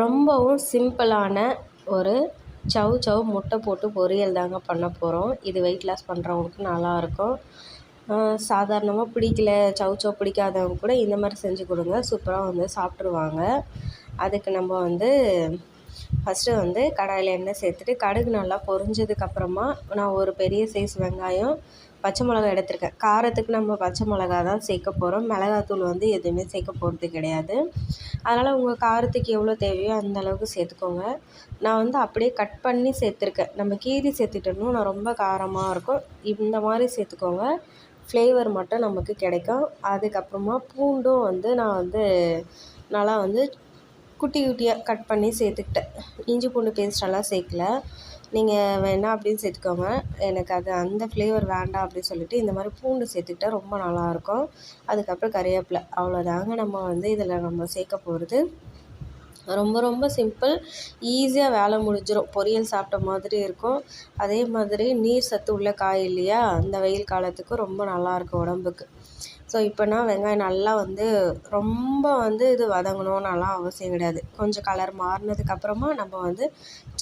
ரொம்பவும் சிம்பிளான ஒரு சவ் சவ் முட்டை போட்டு பொரியல் தாங்க பண்ண போகிறோம் இது வெயிட் லாஸ் பண்ணுறவங்களுக்கு நல்லாயிருக்கும் சாதாரணமாக பிடிக்கல சவ் சவ் பிடிக்காதவங்க கூட இந்த மாதிரி செஞ்சு கொடுங்க. சூப்பராக வந்து சாப்பிட்ருவாங்க அதுக்கு நம்ம வந்து ஃபஸ்ட்டு வந்து கடாயில் எண்ணெய் சேர்த்துட்டு கடுகு நல்லா பொரிஞ்சதுக்கப்புறமா நான் ஒரு பெரிய சைஸ் வெங்காயம் பச்சை மிளகா எடுத்திருக்கேன். காரத்துக்கு நம்ம பச்சை மிளகா தான் சேர்க்க போகிறோம் மிளகாத்தூள் வந்து எதுவுமே சேர்க்க போகிறது கிடையாது. அதனால் உங்கள் காரத்துக்கு எவ்வளோ தேவையோ அந்த அளவுக்கு சேர்த்துக்கோங்க. நான் வந்து அப்படியே கட் பண்ணி சேர்த்துருக்கேன். நம்ம கீரி சேர்த்துட்டோம்னா நான் ரொம்ப காரமாக இருக்கும். இந்த மாதிரி சேர்த்துக்கோங்க. ஃப்ளேவர் மட்டும் நமக்கு கிடைக்கும். அதுக்கப்புறமா பூண்டும் வந்து நான் வந்து நல்லா வந்து குட்டி குட்டியாக கட் பண்ணி சேர்த்துக்கிட்டேன். இஞ்சி பூண்டு பேஸ்ட்டெல்லாம் சேர்க்கல. நீங்கள் வேணால் அப்படின்னு சேர்த்துக்கோங்க. எனக்கு அது அந்த ஃப்ளேவர் வேண்டாம் அப்படின்னு சொல்லிட்டு இந்த மாதிரி பூண்டு சேர்த்துக்கிட்டா ரொம்ப நல்லாயிருக்கும் அதுக்கப்புறம் கறிவேப்பிலை. அவ்வளோதாங்க நம்ம வந்து இதில் நம்ம சேர்க்க போகிறது ரொம்ப ரொம்ப சிம்பிள். ஈஸியாக வேலை முடிஞ்சிடும் பொரியல் சாப்பிட்ட மாதிரி இருக்கும். அதே மாதிரி நீர் சத்து உள்ள காய் இல்லையா? இந்த வெயில் காலத்துக்கு ரொம்ப நல்லாயிருக்கும் உடம்புக்கு. ஸோ இப்போனா வெங்காயம் நல்லா வந்து ரொம்ப வந்து இது வதங்கணும்னாலாம் அவசியம் கிடையாது. கொஞ்சம் கலர் மாறினதுக்கப்புறமா நம்ம வந்து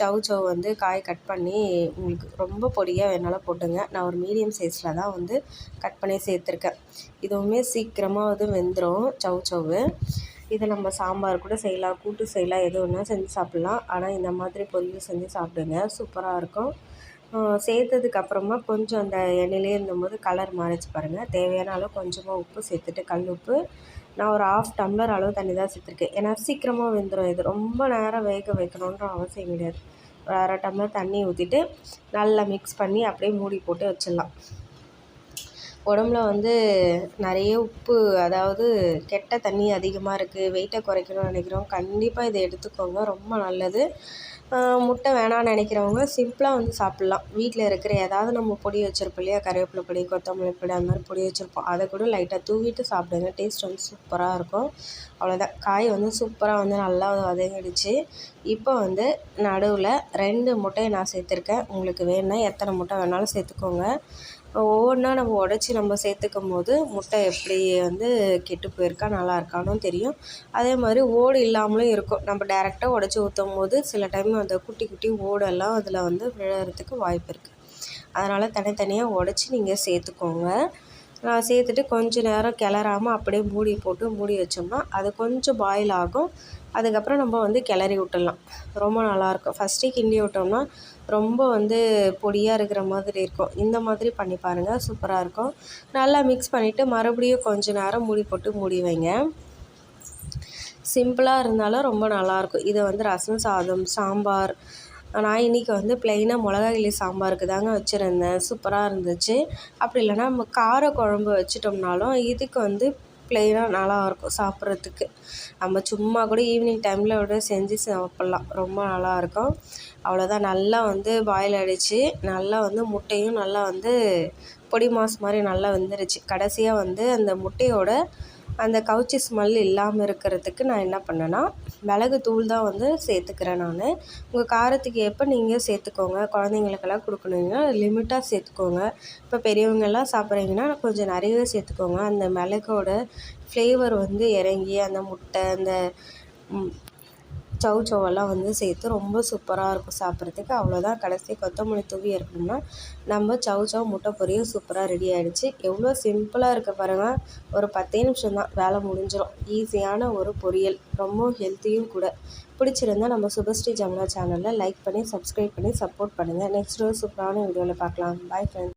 சவு சவ் வந்து காய் கட் பண்ணி உங்களுக்கு ரொம்ப பொடியாக வேணாலும் போட்டுங்க. நான் ஒரு மீடியம் சைஸில் தான் வந்து கட் பண்ணி சேர்த்துருக்கேன். இதுவுமே சீக்கிரமாக வந்து வெந்துடும் சவு சவ்வு இதை நம்ம சாம்பார் கூட செய்யலாம் கூட்டு செய்யலாம் எது வேணால் செஞ்சு சாப்பிட்லாம். ஆனால் இந்த மாதிரி பொரியல் செஞ்சு சாப்பிடுங்க. சூப்பராக இருக்கும். சேர்த்ததுக்கு அப்புறமா கொஞ்சம் அந்த எண்ணெயிலே இருந்தபோது கலர் மாறிச்சு பாருங்கள் தேவையான அளவு கொஞ்சமாக உப்பு சேர்த்துட்டு கல் உப்பு. நான் ஒரு ஆஃப் டம்ளர் அளவு தண்ணி தான் சேர்த்துருக்கேன். ஏன்னா சீக்கிரமாக வெந்துடும் இது. ரொம்ப நேரம் வேக வைக்கணுன்ற அவசியம் கிடையாது. ஒரு அரை டம்ளர் தண்ணி ஊற்றிட்டு நல்லா மிக்ஸ் பண்ணி அப்படியே மூடி போட்டு வச்சிடலாம். உடம்புல வந்து நிறைய உப்பு அதாவது கெட்ட தண்ணி அதிகமாக இருக்குது வெயிட்டை குறைக்கணும்னு நினைக்கிறோம். கண்டிப்பாக இதை எடுத்துக்கோங்க ரொம்ப நல்லது. முட்டை வேணாம்னு நினைக்கிறவங்க சிம்பிளாக வந்து சாப்பிட்லாம். வீட்டில் இருக்கிற ஏதாவது நம்ம பொடி வச்சுருப்போம் இல்லையா? கருவேப்பிலை பொடி கொத்தமல்லி பொடி அந்த மாதிரி பொடி வச்சுருப்போம். அதை கூட லைட்டாக தூவிட்டு சாப்பிடுங்க. டேஸ்ட் வந்து சூப்பராக இருக்கும். அவ்வளோதான் காய் வந்து சூப்பராக வந்து நல்லா வதங்கிடுச்சு. இப்போ வந்து நடுவில் ரெண்டு முட்டையை நான் சேர்த்துருக்கேன். உங்களுக்கு வேணுன்னா எத்தனை முட்டை வேணாலும் சேர்த்துக்கோங்க. ஒவ்வொன்றா நம்ம உடச்சி நம்ம சேர்த்துக்கும் போது முட்டை எப்படி வந்து கெட்டு போயிருக்கா நல்லா இருக்கானும் தெரியும். அதே மாதிரி ஓடு இல்லாமலும் இருக்கும். நம்ம டேரெக்டாக உடச்சி ஊற்றும் போது சில டைம் அந்த குட்டி குட்டி ஓடெல்லாம் அதில் வந்து விழறதுக்கு வாய்ப்பு இருக்குது அதனால் தனித்தனியாக உடச்சி நீங்கள் சேர்த்துக்கோங்க. சேர்த்துட்டு கொஞ்சம் நேரம் கிளறாமல் அப்படியே மூடி போட்டு மூடி வச்சோம்னா அது கொஞ்சம் பாயில் ஆகும். அதுக்கப்புறம் நம்ம வந்து கிளறி விட்டுடலாம். ரொம்ப நல்லாயிருக்கும் ஃபஸ்ட்டே கிண்டி விட்டோம்னா ரொம்ப வந்து பொடியாக இருக்கிற மாதிரி இருக்கும். இந்த மாதிரி பண்ணி பாருங்கள் சூப்பராக இருக்கும். நல்லா மிக்ஸ் பண்ணிவிட்டு மறுபடியும் கொஞ்சம் நேரம் மூடி போட்டு மூடி வைங்க. சிம்பிளாக இருந்தாலும் ரொம்ப நல்லாயிருக்கும் இதை வந்து ரசம் சாதம் சாம்பார் நான் இன்றைக்கி வந்து ப்ளைனாக மிளகா கிள்ளி சாம்பாருக்கு தாங்க வச்சுருந்தேன். சூப்பராக இருந்துச்சு. அப்படி இல்லைனா நம்ம கார குழம்பு வச்சிட்டோம்னாலும் இதுக்கு வந்து ப்ளைனாக நல்லாயிருக்கும் சாப்பிட்றதுக்கு. நம்ம சும்மா கூட ஈவினிங் டைமில் விட செஞ்சு சாப்பிட்லாம். ரொம்ப நல்லாயிருக்கும். அவ்வளோதான் நல்லா வந்து பாயில் அடித்து நல்லா வந்து முட்டையும் நல்லா வந்து பொடி மாஸ் மாதிரி நல்லா வெந்துருச்சு. கடைசியாக வந்து அந்த முட்டையோட அந்த கவுச்சி ஸ்மெல் இல்லாமல் இருக்கிறதுக்கு நான் என்ன பண்ணேன்னா மிளகு தூள் தான் வந்து சேர்த்துக்கிறேன் நான். உங்கள் காரத்துக்கு ஏற்ப நீங்கள் சேர்த்துக்கோங்க. குழந்தைங்களுக்கெல்லாம் கொடுக்கணுங்கன்னா லிமிட்டாக சேர்த்துக்கோங்க. இப்போ பெரியவங்கெல்லாம் சாப்பிட்றீங்கன்னா கொஞ்சம் நிறையவே சேர்த்துக்கோங்க. அந்த மிளகோட ஃப்ளேவர் வந்து இறங்கி அந்த முட்டை அந்த சவ் சவ்வெல்லாம் வந்து சேர்த்து ரொம்ப சூப்பராக இருக்கும் சாப்பிட்றதுக்கு. அவ்வளோதான் கடைசி கொத்தமல்லி தூவி இருக்கணும்னா நம்ம சவ் சவ் முட்டை பொரியும் சூப்பராக ரெடி ஆகிடுச்சு எவ்வளோ சிம்பிளாக இருக்க பாருங்கள் ஒரு பத்தே நிமிஷம் தான். வேலை முடிஞ்சிடும் ஈஸியான ஒரு பொரியல். ரொம்ப ஹெல்த்தியும் கூட. பிடிச்சிருந்தா நம்ம சுபஸ்ரீ ஜமுனா சேனலில் லைக் பண்ணி சப்ஸ்கிரைப் பண்ணி சப்போர்ட் பண்ணுங்கள் நெக்ஸ்ட் ஒரு சூப்பரான வீடியோவில் பார்க்கலாம் பாய் ஃப்ரெண்ட்ஸ்